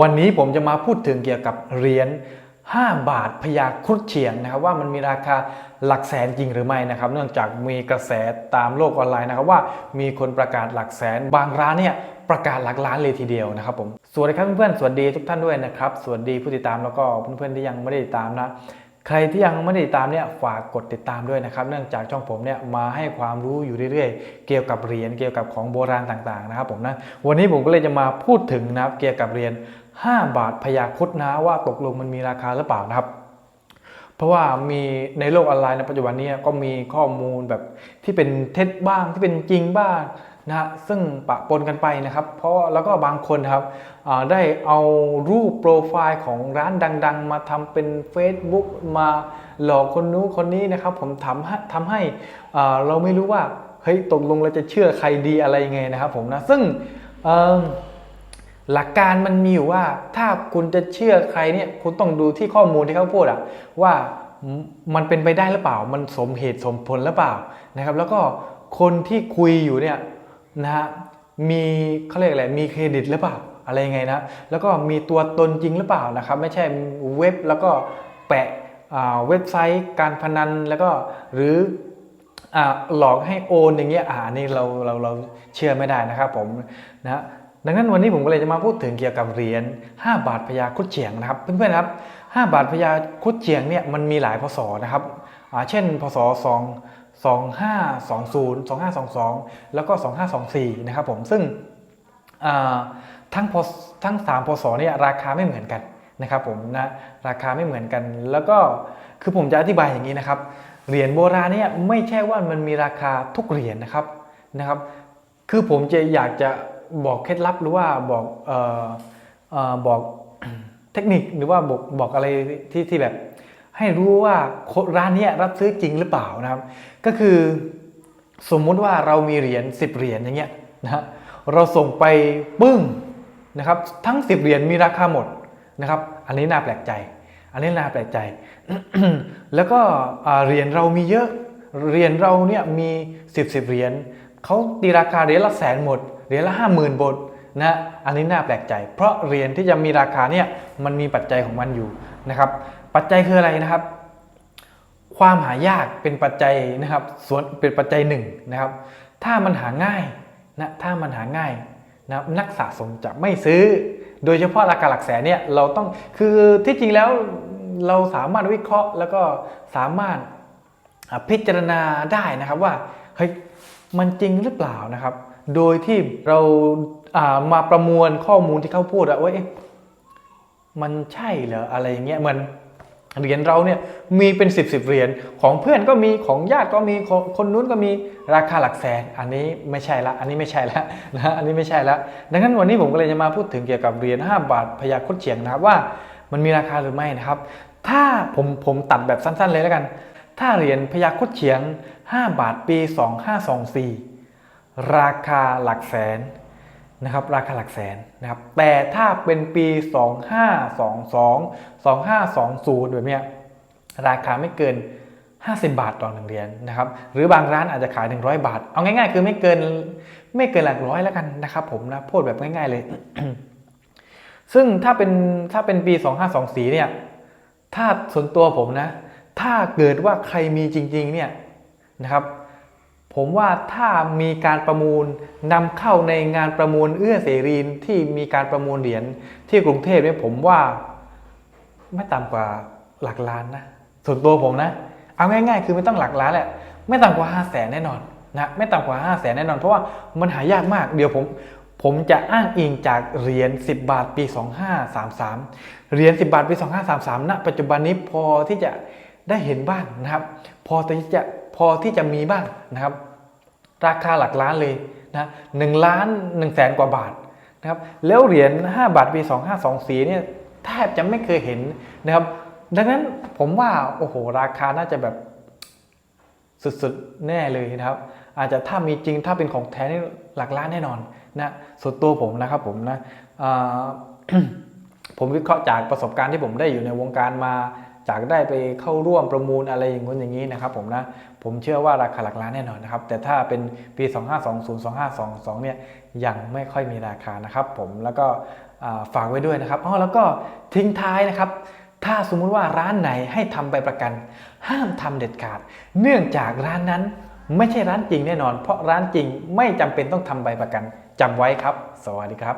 วันนี้ผมจะมาพูดถึงเกี่ยวกับเหรียญ5 บาทพยาครุฑเฉียงนะครับว่ามันมีราคาหลักแสนจริงหรือไม่นะครับ เนื่องจากมีกระแสตามโลกออนไลน์นะครับว่ามีคนประกาศหลักแสน บางร้านเนี่ยประกาศหลักล้านเลยทีเดียวนะครับผมสวัสดีครับเพื่อนๆสวัสดีทุกท่านด้วยนะครับสวัสดีผู้ติดตามแล้วก็เพื่อนๆที่ยังไม่ได้ติดตามนะ ใครที่ยังไม่ได้ติดตามเนี่ยฝากกดติดตามด้วยนะครับ เนื่องจากช่องผมเนี่ยมาให้ความรู้อยู่เรื่อยๆ เกี่ยวกับเหรียญเกี่ยวกับของโบราณต่างๆนะครับผมนะวันนี้ผมก็เลยจะมาพูดถึงนะครับเกี่ยวกับเหรียญ5 บาทพญาครุดนะว่าตกลงมันมีราคาหรือเปล่านะครับเพราะว่ามีในโลกออนไลน์ในปัจจุบันนี้ก็มีข้อมูลแบบที่เป็นเท็จบ้างที่เป็นจริงบ้าง นะฮะซึ่งปะปนกันไปนะครับ เพราะแล้วก็บางคนครับได้เอารูปโปรไฟล์ของร้านดัง ๆ มาทำเป็น Facebook มาหลอกคนนู้นคนนี้นะครับ ผมทำให้ทำให้เราไม่รู้ว่าเฮ้ยตกลงเราจะเชื่อใครดีอะไรยังไงนะครับผมนะซึ่งหลักการมันมีอยู่ว่าถ้าคุณจะเชื่อใครเนี่ยคุณต้องดูที่ข้อมูลที่เขาพูดอะว่ามันเป็นไปได้หรือเปล่า มันสมเหตุสมผลหรือเปล่านะครับ แล้วก็คนที่คุยอยู่เนี่ย นะฮะมีเขาเรียกอะไรมีเครดิตหรือเปล่าอะไรยังไงนะแล้วก็มีตัวตนจริงหรือเปล่านะครับ ไม่ใช่เว็บแล้วก็แปะเว็บไซต์การพนันแล้วก็หรือหลอกให้โอนอย่างเงี้ยอ่านี่เราเราเราเชื่อไม่ได้นะครับผมนะดังนั้นวันนี้ผมก็เลยจะมาพูดถึงเกี่ยวกับเหรียญ5 บาทพญาคุดเฉียงนะครับเพื่อนๆครับ 5 บาทพญาคุดเฉียงเนี่ยมันมีหลายพศนะครับเช่นพศ2 2520 2522 แล้วก็ 2524 นะครับผมซึ่งทั้งพทั้ง 3 พศเนี่ยราคาไม่เหมือนกันนะครับผมนะราคาไม่เหมือนกัน แล้วก็คือผมจะอธิบายอย่างนี้นะครับเหรียญโบราณเนี่ยไม่ใช่ว่ามันมีราคาทุกเหรียญนะครับนะครับ คือผมจะอยากจะบอกเคล็ดลับหรือว่าบอกออออบอกเทคนิคหรือว่าบอกบอกอะไรที่ที่แบบ ให้รู้ว่าร้านนี้รับซื้อจริงหรือเปล่านะครับ ก็คือสมมุติว่าเรามีเหรียญ10 เหรียญอย่างเงี้ยนะเราส่งไปปึ้งนะครับ ทั้ง 10 เหรียญมีราคาหมดนะครับ อันนี้น่าแปลกใจ อันนี้น่าแปลกใจ แล้วก็เหรียญเรามีเยอะเหรียญเราเนี่ยมี10 10เหรียญเขาตีราคาเหรียญละแสนหมดเหรียญละห้าหมื่นบทนะอันนี้น่าแปลกใจ เพราะเหรียญที่จะมีราคาเนี่ยมันมีปัจจัยของมันอยู่นะครับ ปัจจัยคืออะไรนะครับ ความหายากเป็นปัจจัยนะครับ ส่วนเป็นปัจจัยหนึ่งนะครับ ถ้ามันหาง่ายนะถ้ามันหาง่ายนะนักสะสมจะไม่ซื้อ โดยเฉพาะราคาหลักแสนเนี่ยเราต้องคือที่จริงแล้วเราสามารถวิเคราะห์แล้วก็สามารถพิจารณาได้นะครับว่าเฮ้ยมันจริงหรือเปล่านะครับ โดยที่เราามาประมวลข้อมูลที่เขาพูดอะว่าเอ๊ะมันใช่เหรออะไรอย่างเงี้ยเหมือน เหรียญเราเนี่ยมีเป็น 10บสเหรียญของเพื่อนก็มีของญาติก็มีคนคนนู้นก็มีราคาหลักแสน อันนี้ไม่ใช่ละ อันนี้ไม่ใช่ละนะอันนี้ไม่ใช่ละดังนั้นวันนี้ผมก็เลยจะมาพูดถึงเกี่ยวกับเหรียญ5 บาทพญาครุดเฉียงนะครับว่ามันมีราคาหรือไม่นะครับ ถ้าผมผมตัดแบบสั้นๆเลยแล้วกัน ถ้าเหรียญพญาครุดเฉียง 5 บาทปี 2524 ราคาหลักแสน นะครับราคาหลักแสนนะครับแต่ถ้าเป็นปี 2522 2520แบบเนี้ยราคาไม่เกิน 50 บาทต่อหนึ่งเหรียญนะครับหรือบางร้านอาจจะขาย 100 บาท เอาง่ายๆ คือไม่เกินไม่เกินหลักร้อยแล้วกันนะครับผมนะพูดแบบง่ายๆเลย ซึ่งถ้าเป็นถ้าเป็นปี 2524เนี่ยถ้าส่วนตัวผมนะ ถ้าเกิดว่าใครมีจริง ๆ เนี่ยนะครับ ผมว่าถ้ามีการประมูลนำเข้าในงานประมูลเอื้อเสรีนที่มีการประมูลเหรียญที่กรุงเทพเนี่ยผมว่าไม่ต่ำกว่าหลักล้านนะส่วนตัวผมนะ เอาง่ายๆ คือไม่ต้องหลักล้านแหละไม่ต่ำกว่า5 0 0แสนแน่นอนนะไม่ต่ำกว่า5 0 0แสนแน่นอน เพราะว่ามันหายากมากเดี๋ยวผมผมจะอ้างอิงจากเหรียญ10 บาทปี 2533 เหรียญ10 บาทปี 2533ณปัจจุบันนี้พอที่จะได้เห็นบ้างนะครับ พอที่จะ พอที่จะมีบ้างนะครับ ราคาหลักล้านเลยนะหนึ่งล้านหนึ่งแสนกว่าบาทนะครับแล้วเหรียญ5บาทปี 2524เนี่ยแทบจะไม่เคยเห็นนะครับ ดังนั้นผมว่าโอ้โหราคาน่าจะแบบสุดๆแน่เลยนะครับ อาจจะถ้ามีจริงถ้าเป็นของแท้นี่หลักล้านแน่นอนนะส่วนตัวผมนะครับผมนะผมวิเคราะห์จากประสบการณ์ที่ผมได้อยู่ในวงการมา จากได้ไปเข้าร่วมประมูลอะไรอย่างนู้นอย่างนี้นะครับผมนะผมเชื่อว่าราคาหลักล้านแน่นอนนะครับ แต่ถ้าเป็นปี 2520 2522 เนี่ยยังไม่ค่อยมีราคานะครับผมแล้วก็ฝากไว้ด้วยนะครับอ๋อแล้วก็ทิ้งท้ายนะครับ ถ้าสมมุติว่าร้านไหนให้ทำใบประกัน ห้ามทำเด็ดขาด เนื่องจากร้านนั้นไม่ใช่ร้านจริงแน่นอน เพราะร้านจริงไม่จำเป็นต้องทำใบประกันจำไว้ครับ สวัสดีครับ